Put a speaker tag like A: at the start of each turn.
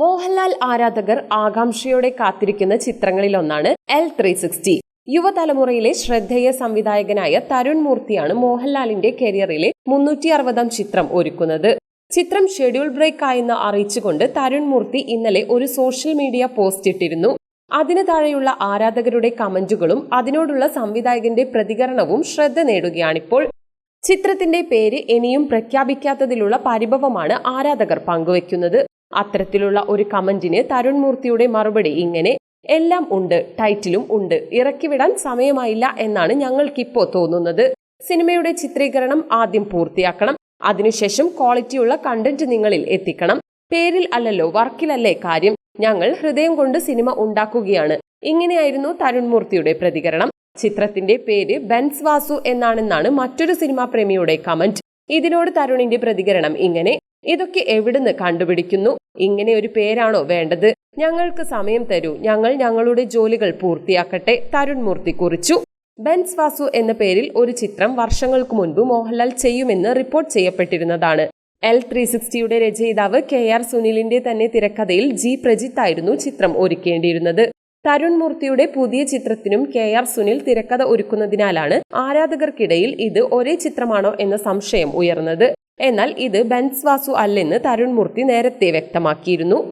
A: മോഹൻലാൽ ആരാധകർ ആകാംക്ഷയോടെ കാത്തിരിക്കുന്ന ചിത്രങ്ങളിലൊന്നാണ് എൽ ത്രീ സിക്സ്റ്റി. യുവതലമുറയിലെ ശ്രദ്ധേയ സംവിധായകനായ തരുൺ മൂർത്തിയാണ് മോഹൻലാലിന്റെ കരിയറിലെ മുന്നൂറ്റി അറുപതാം ചിത്രം ഒരുക്കുന്നത്. ചിത്രം ഷെഡ്യൂൾ ബ്രേക്ക് ആയെന്ന് അറിയിച്ചുകൊണ്ട് തരുൺ മൂർത്തി ഇന്നലെ ഒരു സോഷ്യൽ മീഡിയ പോസ്റ്റ് ഇട്ടിരുന്നു. അതിനു താഴെയുള്ള ആരാധകരുടെ കമന്റുകളും അതിനോടുള്ള സംവിധായകന്റെ പ്രതികരണവും ശ്രദ്ധ നേടുകയാണിപ്പോൾ. ചിത്രത്തിന്റെ പേര് ഇനിയും പ്രഖ്യാപിക്കാത്തതിലുള്ള പരിഭവമാണ് ആരാധകർ പങ്കുവെക്കുന്നത്. അത്തരത്തിലുള്ള ഒരു കമന്റിന് തരുൺ മൂർത്തിയുടെ മറുപടി ഇങ്ങനെ എല്ലാം ഉണ്ട് ടൈറ്റിലും ഉണ്ട് ഇറക്കിവിടാൻ സമയമായില്ല എന്നാണ് ഞങ്ങൾക്കിപ്പോ തോന്നുന്നത്. സിനിമയുടെ ചിത്രീകരണം ആദ്യം പൂർത്തിയാക്കണം അതിനുശേഷം ക്വാളിറ്റിയുള്ള കണ്ടന്റ് നിങ്ങളിൽ എത്തിക്കണം. പേരിൽ അല്ലല്ലോ വർക്കിലല്ലേ കാര്യം. ഞങ്ങൾ ഹൃദയം കൊണ്ട് സിനിമ ഉണ്ടാക്കുകയാണ്. ഇങ്ങനെയായിരുന്നു തരുൺമൂർത്തിയുടെ പ്രതികരണം. ചിത്രത്തിന്റെ പേര് ബെൻസ് വാസു എന്നാണെന്നാണ് മറ്റൊരു സിനിമാ പ്രേമിയുടെ കമന്റ്. ഇതിനോട് തരുണിന്റെ പ്രതികരണം ഇങ്ങനെ ഇതൊക്കെ എവിടുന്ന് കണ്ടുപിടിക്കുന്നു? ഇങ്ങനെ ഒരു പേരാണോ വേണ്ടത്? ഞങ്ങൾക്ക് സമയം തരൂ. ഞങ്ങൾ ഞങ്ങളുടെ ജോലികൾ പൂർത്തിയാക്കട്ടെ. തരുൺ മൂർത്തി കുറിച്ചു. ബെൻസ് വാസു എന്ന പേരിൽ ഒരു ചിത്രം വർഷങ്ങൾക്ക് മുൻപ് മോഹൻലാൽ ചെയ്യുമെന്ന് റിപ്പോർട്ട് ചെയ്യപ്പെട്ടിരുന്നതാണ്. എൽ ത്രീ സിക്സ്റ്റിയുടെ രചയിതാവ് കെ ആർ സുനിലിന്റെ തന്നെ തിരക്കഥയിൽ ജി പ്രജിത്ത് ആയിരുന്നു ചിത്രം ഒരുക്കേണ്ടിയിരുന്നത്. തരുൺ മൂർത്തിയുടെ പുതിയ ചിത്രത്തിനും കെ ആർ സുനിൽ തിരക്കഥ ഒരുക്കുന്നതിനാലാണ് ആരാധകർക്കിടയിൽ ഇത് ഒരേ ചിത്രമാണോ എന്ന സംശയം ഉയർന്നത്. എന്നാൽ ഇത് ബെൻസ് വാസു അല്ലെന്ന് തരുൺ മൂർത്തി നേരത്തെ വ്യക്തമാക്കിയിരുന്നു.